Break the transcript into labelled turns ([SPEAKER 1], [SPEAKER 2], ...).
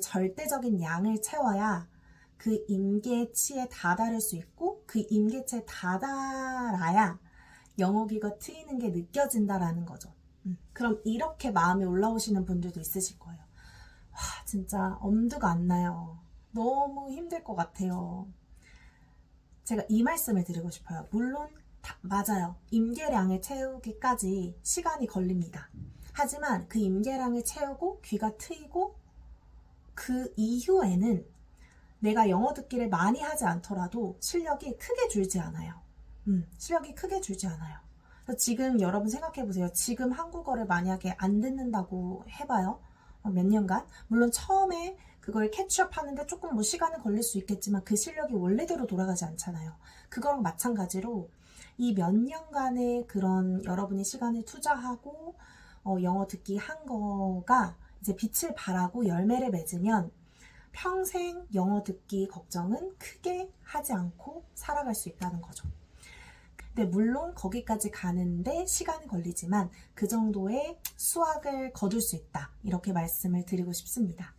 [SPEAKER 1] 절대적인 양을 채워야 그 임계치에 다다를 수 있고 그 임계치에 다다라야 영어 귀가 트이는 게 느껴진다라는 거죠. 음, 그럼 이렇게 마음이 올라오시는 분들도 있으실 거예요. 와, 진짜 엄두가 안 나요. 너무 힘들 것 같아요. 제가 이 말씀을 드리고 싶어요. 물론 다- 맞아요. 임계량을 채우기까지 시간이 걸립니다. 하지만 그 임계량을 채우고 귀가 트이고 그 이후에는 내가 영어 듣기를 많이 하지 않더라도 실력이 크게 줄지 않아요. 음, 실력이 크게 줄지 않아요. 지금 여러분 생각해 보세요. 지금 한국어를 만약에 안 듣는다고 해봐요. 어, 몇 년간. 물론 처음에 그걸 캐치업 하는데 조금 뭐 시간은 걸릴 수 있겠지만 그 실력이 원래대로 돌아가지 않잖아요. 그거랑 마찬가지로 이 몇 년간의 그런 여러분이 시간을 투자하고 어, 영어 듣기 한 거가 이제 빛을 발하고 열매를 맺으면 평생 영어 듣기 걱정은 크게 하지 않고 살아갈 수 있다는 거죠. 근데 물론 거기까지 가는데 시간이 걸리지만 그 정도의 수확을 거둘 수 있다. 이렇게 말씀을 드리고 싶습니다.